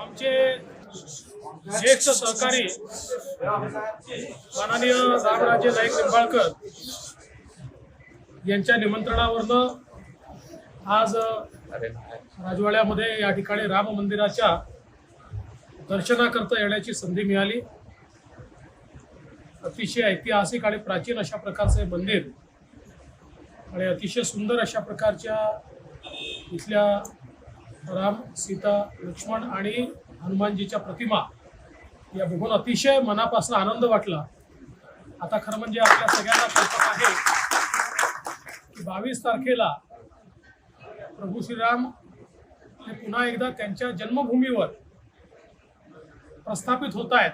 आमचे ज्येष्ठ सहकारी माननीय रामराजे नाईक निंबाळकर यांच्या निमंत्रणावरनं आज राजवाड्यामध्ये या ठिकाणी राम मंदिराच्या दर्शनाकरता येण्याची संधी मिळाली. अतिशय ऐतिहासिक आणि प्राचीन अशा प्रकारचे मंदिर आणि अतिशय सुंदर अशा प्रकारच्या इथल्या राम सीता लक्ष्मण आणि हनुमानजीच्या प्रतिमा या बघून अतिशय मनापासून आनंद वाटला. आता खरं म्हणजे आपल्या सगळ्यांना कल्पना आहे की बावीस तारखेला प्रभू श्रीराम हे पुन्हा एकदा त्यांच्या जन्मभूमीवर प्रस्थापित होत आहेत.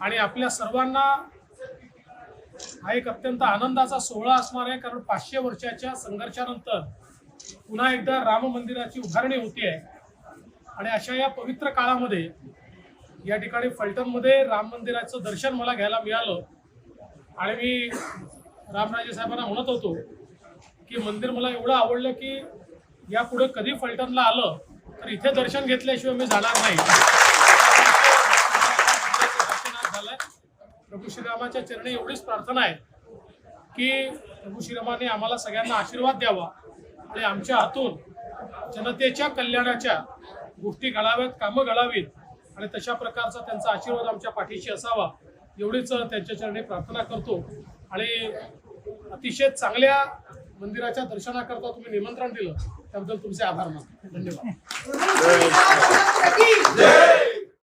आणि आपल्या सर्वांना हा एक अत्यंत आनंदाचा सोहळा असणार आहे कारण पाचशे वर्षाच्या संघर्षानंतर पुन्हा एकदा राम मंदिराची उभारणी होती आहे आणि अशा या पवित्र काळामध्ये या ठिकाणी फलटणमध्ये राम मंदिराचं दर्शन मला घ्यायला मिळालं. आणि मी रामराजे साहेबांना म्हणत होतो की मंदिर मला एवढं आवडलं की यापुढे कधी फलटणला आलं तर इथे दर्शन घेतल्याशिवाय मी जाणार नाही. झालंय प्रभू श्रीरामाच्या चरणी एवढीच प्रार्थना आहे की प्रभू श्रीरामाने आम्हाला सगळ्यांना आशीर्वाद द्यावा. आणि आमच्या हातून जनतेच्या कल्याणाच्या गोष्टी घडाव्यात कामं घडावीत आणि तशा प्रकारचा त्यांचा आशीर्वाद आमच्या पाठीशी असावा एवढीच त्यांच्या चरणी प्रार्थना करतो. आणि अतिशय चांगल्या मंदिराच्या दर्शनाकरता तुम्ही निमंत्रण दिलं त्याबद्दल तुमचे आभार मानतो. धन्यवाद.